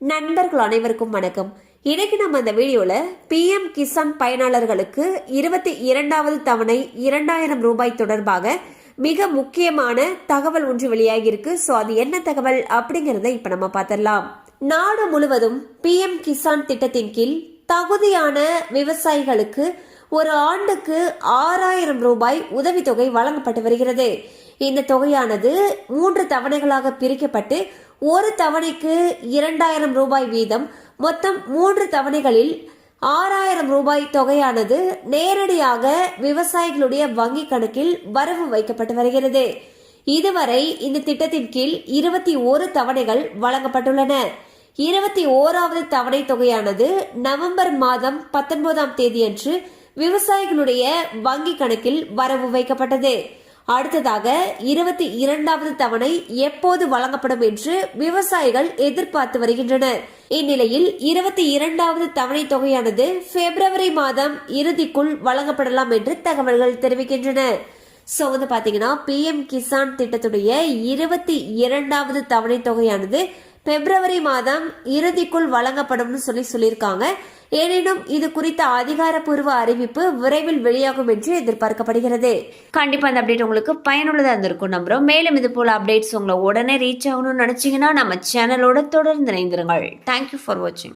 நண்பர்கள் அனைவருக்கும் வணக்கம். இன்னைக்கு நம்ம இந்த வீடியோல பிஎம் கிசான் பயனாளர்களுக்கு இருபத்தி இரண்டாவது தவணை இரண்டாயிரம் ரூபாய் தொடர்பாக மிக முக்கியமான தகவல் ஒன்று வெளியாகியிருக்கு. ஸோ அது என்ன தகவல் அப்படிங்கறத இப்ப நம்ம பார்த்துடலாம். நாடு முழுவதும் பிஎம் கிசான் திட்டத்தின் கீழ் தகுதியான விவசாயிகளுக்கு ஒரு ஆண்டுக்கு ஆறாயிரம் ரூபாய் உதவித்தொகை வழங்கப்பட்டு வருகிறது. இந்த தொகையானது மூன்று தவணைகளாக பிரிக்கப்பட்டு ஒரு தவணைக்கு இரண்டாயிரம் ரூபாய் வீதம். மொத்தம் மூன்று தவணைகளில் ஆறாயிரம் ரூபாய் தொகையானது நேரடியாக விவசாயிகளுடைய வங்கி கணக்கில் வரவு வைக்கப்பட்டு வருகிறது. இதுவரை இந்த திட்டத்தின் கீழ் இருபத்தி ஒரு தவணைகள் வழங்கப்பட்டுள்ளன. இருபத்தி ஓராவது தவணை தொகையானது நவம்பர் மாதம் பத்தொன்பதாம் தேதியன்று விவசாயிகளுடைய வங்கி கணக்கில் வரவு வைக்கப்பட்டது. அடுத்ததாக இருபத்தி இரண்டாவது தவணை எப்போது வழங்கப்படும் என்று விவசாயிகள் எதிர்பார்த்து வருகின்றனர். இந்நிலையில் இருபத்தி இரண்டாவது தவணை தொகையானது பிப்ரவரி மாதம் இறுதிக்குள் வழங்கப்படலாம் என்று தகவல்கள் தெரிவிக்கின்றன. ஸோ வந்து பார்த்தீங்கன்னா பிஎம் கிசான் திட்டத்துடைய இருபத்தி இரண்டாவது தவணை தொகையானது பிப்ரவரி மாதம் இறுதிக்குள் வழங்கப்படும்னு சொல்லி சொல்லியிருக்காங்க. எனினும் இது குறித்த அதிகாரப்பூர்வ அறிவிப்பு விரைவில் வெளியாகும் என்று எதிர்பார்க்கப்படுகிறது. கண்டிப்பா அந்த அப்டேட் உங்களுக்கு பயனுள்ளதா இருந்திருக்கும் நம்புறோம். மேலும் இது போல அப்டேட்ஸ் உங்களை உடனே ரீச் ஆகணும்னு நினைச்சீங்கன்னா நம்ம சேனலோட தொடர்ந்து இணைந்திருங்கள். தேங்க்யூ ஃபார் வாட்சிங்